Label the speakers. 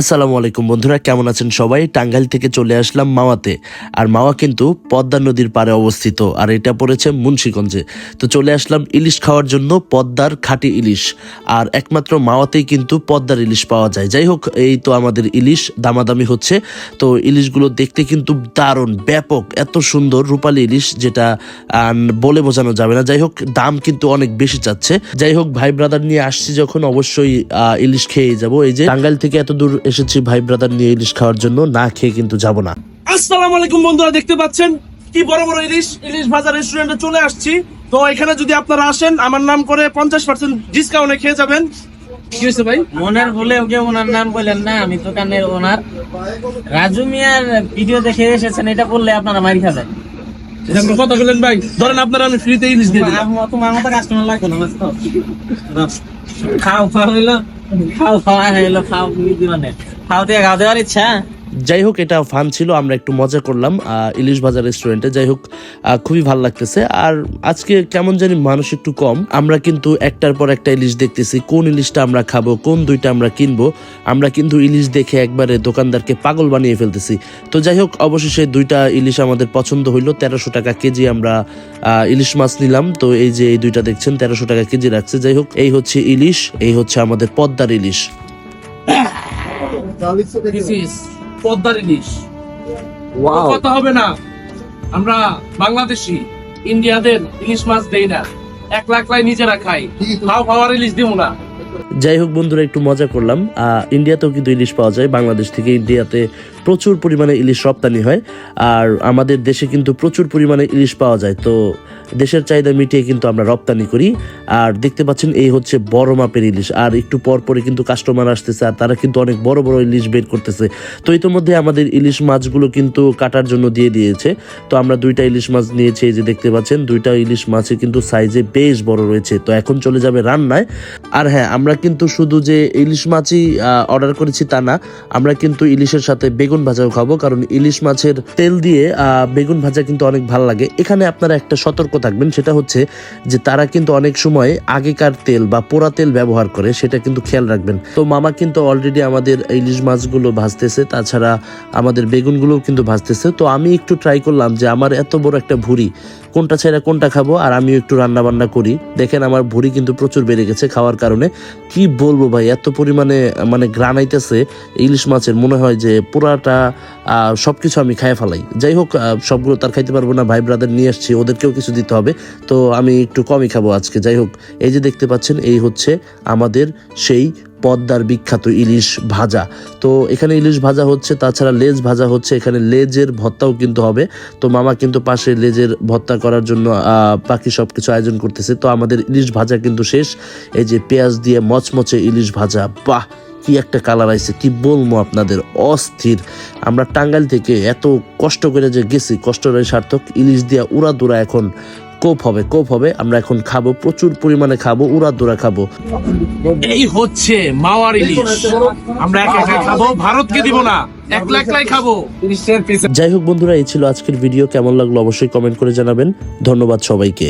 Speaker 1: আসসালামু আলাইকুম বন্ধুরা, কেমন আছেন সবাই? টাঙ্গাইল থেকে চলে আসলাম মাওয়াতে। আর মাওয়া কিন্তু পদ্মা নদীর পাড়ে অবস্থিত, আর এটা পড়েছে মুন্সীগঞ্জে। তো চলে আসলাম ইলিশ খাওয়ার জন্য পদ্মার খাঁটি ইলিশ। আর একমাত্র মাওয়াতেই কিন্তু পদ্মার ইলিশ পাওয়া যায়। যাই হোক, এই তো আমাদের ইলিশ দামাদামি হচ্ছে। তো ইলিশগুলো দেখতে কিন্তু দারুণ, ব্যাপক, এত সুন্দর রূপালী ইলিশ যেটা বলে বোঝানো যাবে না। যাই হোক, দাম কিন্তু অনেক বেশি চাচ্ছে যাই হোক, ভাই ব্রাদার নিয়ে আসছি যখন অবশ্যই ইলিশ খেয়ে যাব। এই যে, টাঙ্গাইল থেকে এত দূর এসেছি ভাই ব্রাদার নিয়ে ইলিশ খাওয়ার জন্য না খেয়ে কিন্তু যাব না।
Speaker 2: আসসালামু আলাইকুম বন্ধুরা দেখতে পাচ্ছেন? কি বড় বড় ইলিশ ইলিশ ভাজা রেস্টুরেন্টে চলে আসছি। তো এখানে যদি আপনারা আসেন আমার নাম করে পঞ্চাশ পার্সেন্ট ডিসকাউন্টে খেয়ে যাবেন। কি হয়েছে ভাই?
Speaker 3: মনের ভুলে ওকে ওনার নাম বললেন না আমি দোকানের ওনার। রাজু মিয়ার ভিডিও দেখে এসেছেন এটা বললে আপনারা মারি খাবেন
Speaker 2: এটা কথা বললেন ভাই। ধরেন আপনারা আমি ফ্রিতে ইলিশ দিয়ে দিলাম।
Speaker 3: তোমার মতো কাস্টমার লাগবে না? খাও খাও হইল খাও খাওয়া হলো খাও কি মানে খাও দিয়ে খাও দেওয়ার ইচ্ছা
Speaker 1: যাই হোক, এটা ফান ছিল, আমরা একটু মজা করলাম ইলিশ বাজার রেস্টুরেন্টে যাই হোক খুবই ভালো লাগতেছে। আর আজকে কেমন জানি মানুষ একটু কম। আমরা কিন্তু একটার পর একটা ইলিশ দেখতেছি, কোন ইলিশটা আমরা খাব, কোন দুইটা আমরা কিনবো। আমরা কিন্তু ইলিশ দেখে একবারে দোকানদারকে পাগল বানিয়ে ফেলতেছি। তো যাই হোক, অবশেষে দুইটা ইলিশ আমাদের পছন্দ হইল। তেরোশো টাকা কেজি আমরা ইলিশ মাছ নিলাম। তো এই যে এই দুইটা দেখছেন, তেরোশো টাকা কেজি রাখছে। যাই হোক, এই হচ্ছে ইলিশ, এই হচ্ছে আমাদের পদ্মার ইলিশ।
Speaker 2: পদ্মার ইলিশ। কথা হবে না। আমরা বাংলাদেশি ইন্ডিয়াদের ইলিশ মাছ দেই না। এক লাখ লাই নিজেরা খাই। খাও খাওয়ার ইলিশ দিব না।
Speaker 1: যাই হোক বন্ধুরা একটু মজা করলাম। আহ, ইন্ডিয়াতেও কিন্তু ইলিশ পাওয়া যায়। বাংলাদেশ থেকে ইন্ডিয়াতে প্রচুর পরিমাণে ইলিশ রপ্তানি হয়, আর আমাদের দেশে কিন্তু প্রচুর পরিমাণে ইলিশ পাওয়া যায়। তো দেশের চাহিদা মিটিয়ে কিন্তু আমরা রপ্তানি করি। আর দেখতে পাচ্ছেন, এই হচ্ছে বড় মাপের ইলিশ। আর একটু পর পরে কিন্তু কাস্টমার আসতেছে, আর তারা কিন্তু অনেক বড় বড় ইলিশ বের করতেছে। তো ইতোমধ্যে আমাদের ইলিশ মাছগুলো কিন্তু কাটার জন্য দিয়ে দিয়েছে। তো আমরা দুইটা ইলিশ মাছ নিয়েছি, এই যে দেখতে পাচ্ছেন, দুইটা ইলিশ মাছে কিন্তু সাইজে বেশ বড় রয়েছে। তো এখন চলে যাবে রান্নায়। আর হ্যাঁ আমরা কিন্তু শুধু যে ইলিশ মাছই অর্ডার করেছি তা না, আমরা কিন্তু ইলিশের সাথে ভাজাও খাব, কারণ ইলিশ মাছের তেল দিয়ে বেগুন ভাজা কিন্তু অনেক ভালো লাগে। এখানে আপনারা একটা সতর্ক থাকবেন, সেটা হচ্ছে যে তারা কিন্তু অনেক সময় আগেকার তেল বা পোড়া তেল ব্যবহার করে, সেটা কিন্তু খেয়াল রাখবেন। তো মামা কিন্তু অলরেডি আমাদের ইলিশ মাছগুলো ভাজতেছে, তাছাড়া আমাদের বেগুনগুলোও কিন্তু ভাজতেছে। তো আমি একটু ট্রাই করলাম যে আমার এত বড় একটা ভুড়ি কোনটা ছেড়ে কোনটা খাব, আর আমিও একটু রান্না বান্না করি। দেখেন আমার ভুড়ি কিন্তু প্রচুর বেড়ে গেছে খাওয়ার কারণে। কি বলব ভাই, এত পরিমাণে মানে গ্রানাইতেছে ইলিশ মাছের, মনে হয় যে পুরাটা সব কিছু আমি খাই ফেলাই। যাই হোক সবগুলো তার খাইতে পারব না, ভাই ব্রাদার নিয়ে আসছি, ওদেরকেও কিছু দিতে হবে। তো আমি একটু কমই খাব আজকে, যাই হোক। এই যে দেখতে পাচ্ছেন, এই হচ্ছে আমাদের সেই পদ্মার বিখ্যাত ইলিশ ভাজা। তো এখানে ইলিশ ভাজা হচ্ছে, তাছাড়া লেজ ভাজা হচ্ছে, এখানে লেজের ভর্তাও কিন্তু হবে। তো মামা কিন্তু পাশে লেজের ভর্তা করার জন্য বাকি সব কিছু আয়োজন করতেছে। তো আমাদের ইলিশ ভাজা কিন্তু শেষ। এই যে পেঁয়াজ দিয়ে মচমচে ইলিশ ভাজা, বাহ! কি একটা কালার আইছে, কি বলব আপনাদের, অস্থির। আমরা টাঙ্গাইল থেকে এত কষ্ট করে যে গেছি কষ্টটাই সার্থক। ইলিশ দিয়া উড়া দুরা এখন কোপ হবে কোপ হবে আমরা এখন খাব প্রচুর পরিমাণে খাব উড়া দোড়া খাব।
Speaker 2: এই হচ্ছে মাওয়ার ইলিশ। আমরা একা একা খাব ভারতকে দিব না
Speaker 1: যাই হোক বন্ধুরা এই ছিল আজকের ভিডিও। কেমন লাগল অবশ্যই কমেন্ট করে জানাবেন। ধন্যবাদ সবাইকে।